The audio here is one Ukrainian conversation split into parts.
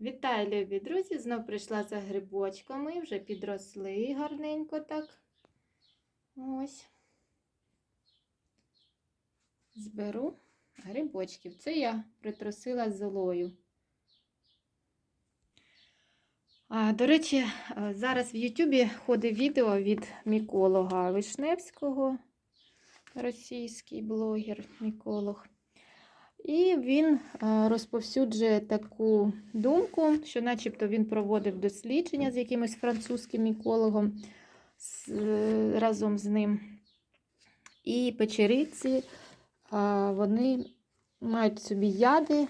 Вітаю, любі друзі! Знов прийшла за грибочками, вже підросли гарненько так. Ось. Зберу грибочків. Це я притрусила золою. А, до речі, е, зараз в Ютубі ходить відео від міколога Вишневського, російський блогер, міколог. І він е, розповсюджує таку думку, що начебто він проводив дослідження з якимось французьким мікологом е, разом з ним. І печериці вони мають собі яди.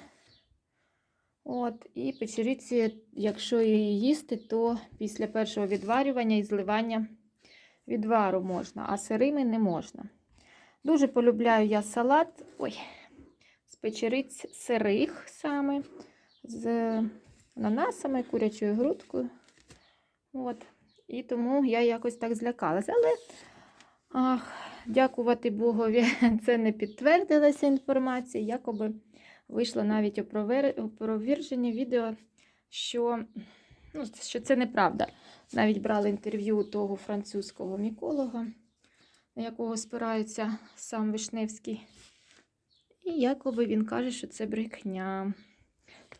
От, і печериці, якщо її їсти, то після першого відварювання і зливання відвару можна, а сирими не можна. Дуже полюбляю я салат. Ой, печериць сирих саме, з ананасами, курячою грудкою. От. І тому я якось так злякалася. Але ах, дякувати Богові, це не підтвердилася інформація. Якоби вийшло навіть опроверження відео, що, ну, що це неправда. Навіть брали інтерв'ю того французького міколога, на якого спирається сам Вишневський. І якоби він каже, що це брехня,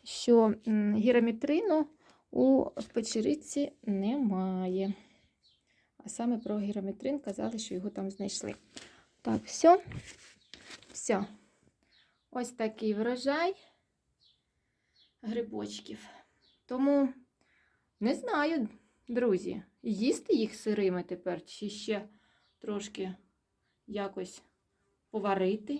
що гірометрину у печериці немає. А саме про гірометрин казали, що його там знайшли. Так, все. Все. Ось такий врожай грибочків. Тому не знаю, друзі, їсти їх сирими тепер, чи ще трошки якось поварити.